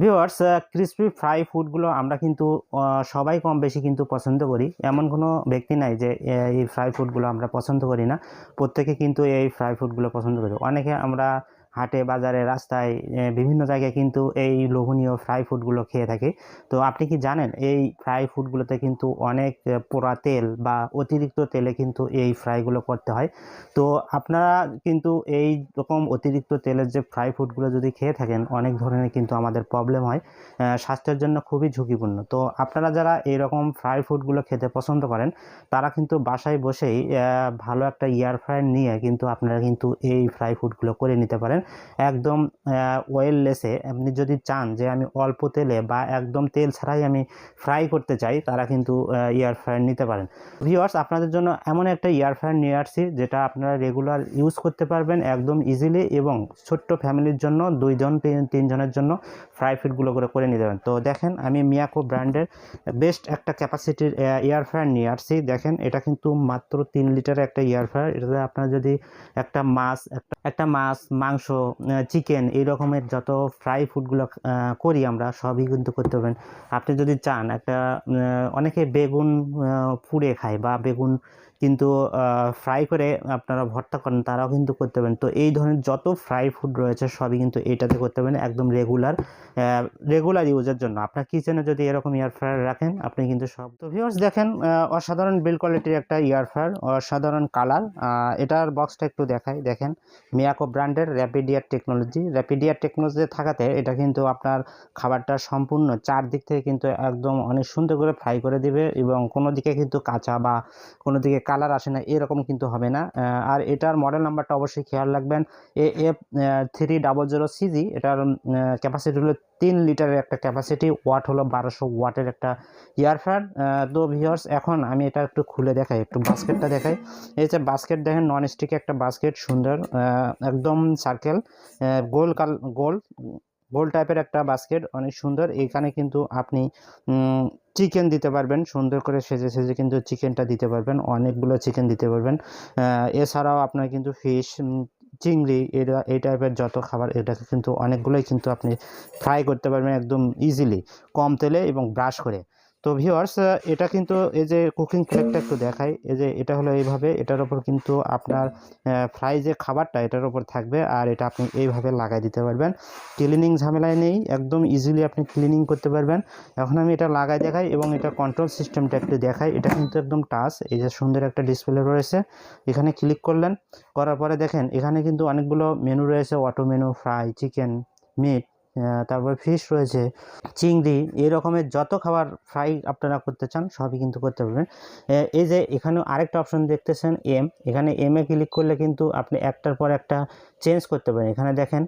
Viewers crispy fry ফুডগুলো আমরা কিন্তু সবাই কম বেশি কিন্তু পছন্দ করি। এমন কোনো ব্যক্তি নাই যে এই ফ্রাই ফুডগুলো আমরা পছন্দ করি না। প্রত্যেকে কিন্তু এই ফ্রাই ফুডগুলো পছন্দ করি। অনেকে আমরা হাটে, বাজারে, রাস্তায় বিভিন্ন জায়গায় কিন্তু এই লোভনীয় ফ্রাই ফুডগুলো খেয়ে থাকি। তো আপনি কি জানেন এই ফ্রাই ফুডগুলোতে কিন্তু অনেক পোড়া তেল বা অতিরিক্ত তেলে কিন্তু এই ফ্রাইগুলো করতে হয়। তো আপনারা কিন্তু এই রকম অতিরিক্ত তেলের যে ফ্রাই ফুডগুলো যদি খেয়ে থাকেন, অনেক ধরনের কিন্তু আমাদের প্রবলেম হয় স্বাস্থ্যের জন্য খুবই ঝুঁকিপূর্ণ। তো আপনারা যারা এই রকম ফ্রাই ফুডগুলো খেতে পছন্দ করেন, তারা কিন্তু বাসায় বসেই ভালো একটা ইয়ার ফ্রায়ার নিয়ে কিন্তু আপনারা কিন্তু এই ফ্রাই ফুডগুলো করে নিতে পারেন। একদম ওয়েললেসে আপনি যদি চান যে আমি অল্প তেলে বা একদম তেল ছাড়াই আমি ফ্রাই করতে চাই, তারা কিন্তু ইয়ার ফ্রায়ার নিতে পারেন। ভিওয়ার্স আপনাদের জন্য এমন একটা ইয়ার ফ্রায়ার নিয়ে আসছি যেটা আপনারা রেগুলার ইউজ করতে পারবেন একদম ইজিলি এবং ছোট্ট ফ্যামিলির জন্য, দুইজন তিনজনের জন্য ফ্রাই ফিডগুলো করে করে নিতে পারেন। তো দেখেন, আমি মিয়াকো ব্র্যান্ডের বেস্ট একটা ক্যাপাসিটির এয়ার ফ্রায়ার নিয়ে আসছি। দেখেন, এটা কিন্তু মাত্র তিন লিটারের একটা এয়ার ফ্রায়ার এটাতে আপনার যদি একটা মাছ, একটা একটা মাছ, মাংস চিকেন এই রকমের যত ফ্রাই ফুডগুলো করি আমরা, সবই কিন্তু করতে পারবেন। আপনি যদি চান একটা অনেকে বেগুন পুড়ে খায় বা বেগুন কিন্তু ফ্রাই করে আপনারা ভর্তা করেন, তারাও কিন্তু করতে পারেন। তো এই ধরনের যত ফ্রাই ফুড রয়েছে, সবই কিন্তু এটাতে করতে পারেন, একদম রেগুলার রেগুলার ইউজের জন্য। আপনার কিচেনে যদি এরকম এয়ার ফ্রায়ার রাখেন, আপনি কিন্তু সব তো ভিউয়ার্স দেখেন অসাধারণ বিল কোয়ালিটির একটা এয়ার ফ্রায়ার অসাধারণ কালার এটার বক্সটা একটু দেখাই, দেখেন। মিয়াকো ব্র্যান্ডের র্যাপিডিয়ার টেকনোলজি র্যাপিডিয়ার টেকনোলজি থাকাতে এটা কিন্তু আপনার খাবারটা সম্পূর্ণ চারদিক থেকে কিন্তু একদম অনেক সুন্দর করে ফ্রাই করে দিবে এবং কোনো দিকে কিন্তু কাঁচা বা কোনো দিকে কালার আসে না, এরকম কিন্তু হবে না। আর এটার মডেল নাম্বারটা অবশ্যই খেয়াল রাখবেন। A F three double zero CG এটার ক্যাপাসিটি হলো তিন লিটারের একটা ক্যাপাসিটি ওয়াট হলো বারোশো ওয়াটের একটা ইয়ার ফ্যান তো ভিওর্স এখন আমি এটা একটু খুলে দেখাই, একটু বাস্কেটটা দেখাই। এই যে বাস্কেট দেখেন নন স্টিক একটা বাস্কেট, সুন্দর একদম সার্কেল গোল কাল, গোল গোল টাইপের একটা বাস্কেট, অনেক সুন্দর। এখানে কিন্তু আপনি চিকেন দিতে পারবেন, সুন্দর করে সেজে সেজে কিন্তু চিকেনটা দিতে পারবেন, অনেকগুলো চিকেন দিতে পারবেন। এছাড়াও আপনার কিন্তু ফিশ চিংড়ি, এটা, এই টাইপের যত খাবার, এটাকে কিন্তু অনেকগুলোই কিন্তু আপনি ফ্রাই করতে পারবেন একদম ইজিলি কম তেলে এবং ব্রাশ করে। তো ভিওয়ার্স এটা কিন্তু এই যে কুকিং প্লেটটা একটু দেখাই। এই যে এটা হলো এইভাবে, এটার ওপর কিন্তু আপনার ফ্রাই যে খাবারটা, এটার ওপর থাকবে আর এটা আপনি এইভাবে লাগাই দিতে পারবেন। ক্লিনিং ঝামেলায় নেই, একদম ইজিলি আপনি ক্লিনিং করতে পারবেন। এখন আমি এটা লাগাই দেখাই এবং এটা কন্ট্রোল সিস্টেমটা একটু দেখাই। এটা কিন্তু একদম টাচ এই যে সুন্দর একটা ডিসপ্লে রয়েছে। এখানে ক্লিক করলেন, করার পরে দেখেন, এখানে কিন্তু অনেকগুলো মেনু রয়েছে auto menu fry chicken meat তারপর ফিশ রয়েছে, চিংড়ি এই রকমের যত খাবার ফ্রাই আপনারা করতে চান, সবই কিন্তু করতে পারবেন। এই যে এখানেও আরেকটা অপশন দেখতেছেন এম এখানে এম এ ক্লিক করলে কিন্তু আপনি একটার পর একটা চেঞ্জ করতে পারেন। এখানে দেখেন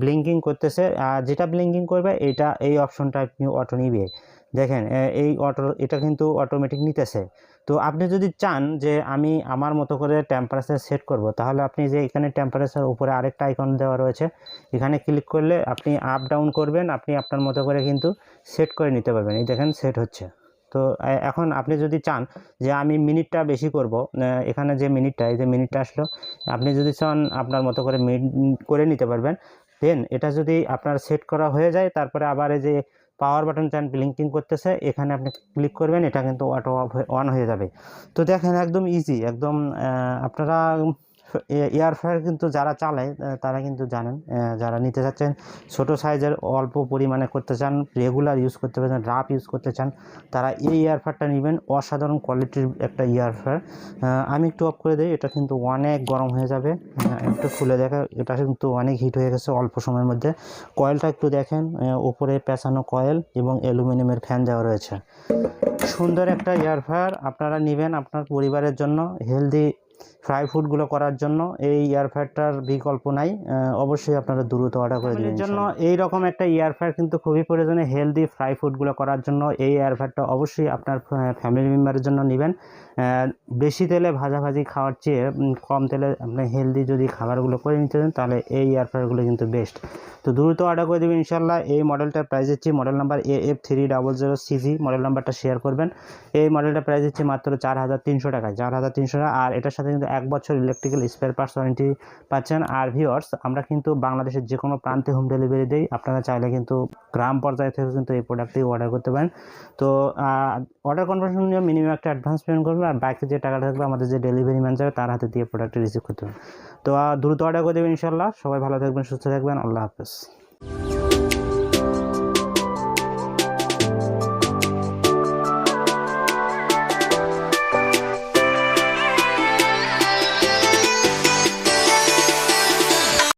ব্লিঙ্কিং করতেছে, আর যেটা ব্লিঙ্কিং করবে, এটা এই অপশনটা আপনি অটো নিবে দেখেন এই অটো, এটা কিন্তু অটোমেটিক নিতেছে। তো আপনি যদি চান যে আমি আমার মতো করে টেম্পারেচার সেট করব, তাহলে আপনি যে এখানে টেম্পারেচার উপরে আরেকটা আইকন দেওয়া রয়েছে, এখানে ক্লিক করলে আপনি আপ ডাউন করবেন, আপনি আপনার মতো করে কিন্তু সেট করে নিতে পারবেন। এই দেখেন সেট হচ্ছে। তো এখন আপনি যদি চান যে আমি মিনিটটা বেশি করব এখানে যে মিনিটটা এই যে মিনিটটা আসলো, আপনি যদি চান আপনার মতো করে মিনিট করে নিতে পারবেন দেন এটা যদি আপনার সেট করা হয়ে যায়, তারপরে আবার এই যে পাওয়ার বাটন চান ব্লিঙ্কিং করতেছে, এখানে আপনি ক্লিক করবেন, এটা কিন্তু অটো অন হয়ে যাবে। তো দেখেন, একদম ইজি একদম আপনারা এয়ার ফ্রায়ার কিন্তু যারা চালায় তারা কিন্তু জানেন যারা নিতে চাচ্ছেন ছোট সাইজের অল্প পরিমাণে করতে চান রেগুলার ইউজ করতে চান রাফ ইউজ করতে চান, তারা এই এয়ার ফ্রায়ারটা নেবেন, অসাধারণ কোয়ালিটির একটা এয়ার ফ্রায়ার। আমি একটু অফ করে দিই, এটা কিন্তু অনেক গরম হয়ে যাবে একটু খুলে দেখা, এটা কিন্তু অনেক হিট হয়ে গেছে অল্প সময়ের মধ্যে। কয়েলটা একটু দেখেন উপরে পেঁচানো কয়েল এবং অ্যালুমিনিয়ামের ফ্যান দেওয়া রয়েছে। সুন্দর একটা এয়ার ফ্রায়ার আপনারা নেবেন আপনার পরিবারের জন্য হেলদি ফ্রাই ফুডগুলো করার জন্য এই এয়ার ফ্রায়ারটার বিকল্প নাই অবশ্যই আপনারা দ্রুত অর্ডার করে দেবেন জন্য এই রকম একটা এয়ার ফ্রায়ার কিন্তু খুবই প্রয়োজনীয় হেলদি ফ্রাই ফুডগুলো করার জন্য এই এয়ার ফ্রায়ারটা অবশ্যই আপনার ফ্যামিলি মেম্বারের জন্য নেবেন। বেশি তেলে ভাজাভাজি খাওয়ার চেয়ে কম তেলে আপনি হেলদি যদি খাবারগুলো করে নিতে চান তাহলে এই এয়ার ফ্রায়ারগুলো কিন্তু বেস্ট তো দ্রুত অর্ডার করে দেবেন ইনশাল্লাহ। এই মডেলটার প্রাইস হচ্ছে model number A F three double zero CG model নাম্বারটা শেয়ার করবেন। এই মডেলটার প্রাইস হচ্ছে মাত্র চার হাজার তিনশো টাকা চার হাজার তিনশো টাকা। আর এটার সাথে সাথে কিন্তু এক বছর ইলেকট্রিক্যাল স্পেয়ার পার্টস ওয়ারেন্টি পাচ্ছেন। আর ভিওর্স আমরা কিন্তু বাংলাদেশের যে কোনো প্রান্তে হোম ডেলিভারি দিই। আপনারা চাইলে কিন্তু গ্রাম পর্যায়ে থেকে কিন্তু এই প্রোডাক্টটি অর্ডার করতে পারেন। তো অর্ডার কনফার্মেশন নিয়ে মিনিমাম একটা অ্যাডভান্স পেমেন্ট করবেন আর বাকি যে টাকাটা থাকবে আমাদের যে ডেলিভারি ম্যান যাবে তার হাতে দিয়ে প্রোডাক্টটি রিসিভ করতে হবে তো দ্রুত অর্ডার করে দেবেন ইনশাল্লাহ সবাই ভালো থাকবেন, সুস্থ থাকবেন। আল্লাহ হাফেজ।